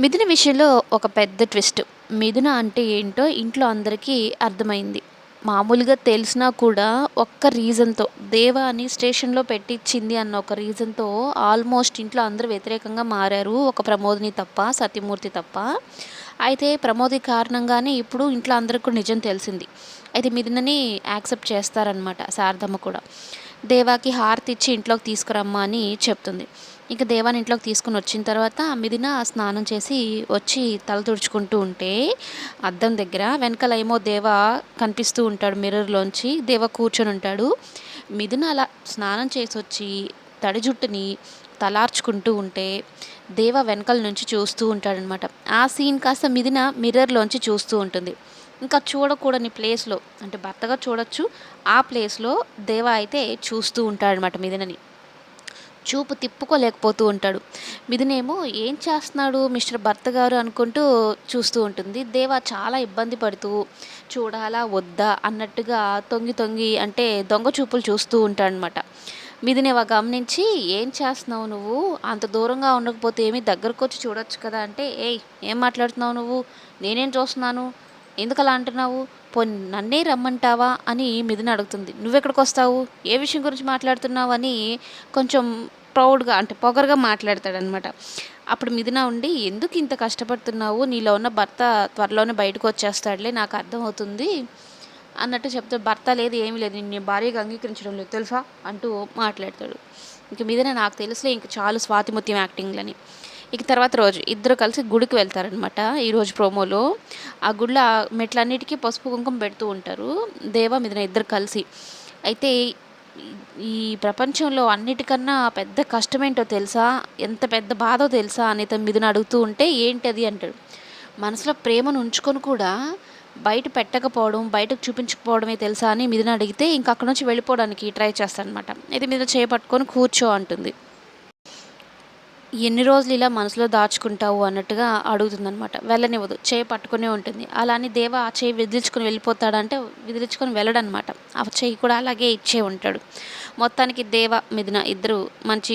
మిథున విషయంలో ఒక పెద్ద ట్విస్ట్. మిథున అంటే ఏంటో ఇంట్లో అందరికీ అర్థమైంది. మామూలుగా తెలిసినా కూడా ఒక్క రీజన్తో దేవా అని స్టేషన్లో పెట్టించింది అన్న ఒక రీజన్తో ఆల్మోస్ట్ ఇంట్లో అందరూ వ్యతిరేకంగా మారారు. ఒక ప్రమోదిని తప్ప సత్యమూర్తి తప్ప. అయితే ప్రమోది కారణంగానే ఇప్పుడు ఇంట్లో అందరికీ నిజం తెలిసింది. అయితే మిథునని యాక్సెప్ట్ చేస్తారనమాట శారదమ్మ కూడా. దేవాకి హారతి ఇచ్చి ఇంట్లోకి తీసుకురమ్మా అని చెప్తుంది. ఇక దేవాని ఇంట్లోకి తీసుకుని వచ్చిన తర్వాత మిదిన స్నానం చేసి వచ్చి తల తుడుచుకుంటూ ఉంటే అద్దం దగ్గర వెనకాల ఏమో దేవ కనిపిస్తూ ఉంటాడు మిర్రర్లోంచి. దేవ కూర్చొని ఉంటాడు. మిదిన అలా స్నానం చేసి వచ్చి తడి జుట్టుని తలార్చుకుంటూ ఉంటే దేవ వెనకల నుంచి చూస్తూ ఉంటాడనమాట. ఆ సీన్ కాస్త మిదిన మిర్రర్లోంచి చూస్తూ ఉంటుంది. ఇంకా చూడకూడని ప్లేస్లో అంటే భర్తగా చూడొచ్చు ఆ ప్లేస్లో దేవ అయితే చూస్తూ ఉంటాడనమాట మిదినని. చూపు తిప్పుకోలేకపోతూ ఉంటాడు. మిథునేమో ఏం చేస్తున్నాడు మిస్టర్ భర్త గారు అనుకుంటూ చూస్తూ ఉంటుంది. దేవ చాలా ఇబ్బంది పడుతూ చూడాలా వద్దా అన్నట్టుగా తొంగి తొంగి అంటే దొంగ చూపులు చూస్తూ ఉంటాడనమాట మిథునేవా గమనించి ఏం చేస్తున్నావు నువ్వు? అంత దూరంగా ఉండకపోతే ఏమి దగ్గరకు వచ్చి చూడొచ్చు కదా అంటే ఏయ్ ఏం మాట్లాడుతున్నావు నువ్వు? నేనేం చూస్తున్నాను? ఎందుకలా అంటున్నావు? పోనీ నన్నే రమ్మంటావా? అని మిథున అడుగుతుంది. నువ్వెక్కడికి వస్తావు ఏ విషయం గురించి మాట్లాడుతున్నావు? అని కొంచెం ప్రౌడ్గా అంటే పొగరుగా మాట్లాడతాడనమాట. అప్పుడు మిథున ఉండి ఎందుకు ఇంత కష్టపడుతున్నావు? నీలో ఉన్న భర్త త్వరలోనే బయటకు వచ్చేస్తాడులే నాకు అర్థమవుతుంది అన్నట్టు చెప్తే భర్త లేదు ఏమీ లేదు నేను భార్యగా అంగీకరించడం లేదు తెలుసా? అంటూ మాట్లాడతాడు. ఇంక మీదనే నాకు తెలుసులే ఇంక చాలు స్వాతిముత్యం యాక్టింగ్లని. ఇక తర్వాత రోజు ఇద్దరు కలిసి గుడికి వెళ్తారనమాట ఈరోజు ప్రోమోలో. ఆ గుడిలో మెట్లన్నిటికీ పసుపు కుంకుమ పెడుతూ ఉంటారు. దేవ మీద ఇద్దరు కలిసి. అయితే ఈ ప్రపంచంలో అన్నిటికన్నా పెద్ద కష్టమేంటో తెలుసా? ఎంత పెద్ద బాధో తెలుసా? అని తన అడుగుతూ ఉంటే ఏంటి అది అంటాడు. మనసులో ప్రేమను ఉంచుకొని కూడా బయట పెట్టకపోవడం బయటకు చూపించకపోవడమే తెలుసా అని మీదన అడిగితే ఇంక అక్కడ నుంచి వెళ్ళిపోవడానికి ట్రై చేస్తానమాట అయితే మీద చేపట్టుకొని కూర్చో అంటుంది. ఎన్ని రోజులు ఇలా మనసులో దాచుకుంటావు అన్నట్టుగా అడుగుతుందనమాట వెళ్ళనివ్వదు. చేయి పట్టుకునే ఉంటుంది. అలానే దేవ ఆ చేయి విదిలించుకొని వెళ్ళిపోతాడంటే విదిలించుకొని వెళ్ళడనమాట ఆ చేయి కూడా అలాగే ఇచ్చే ఉంటాడు. మొత్తానికి దేవ మిథున ఇద్దరు మంచి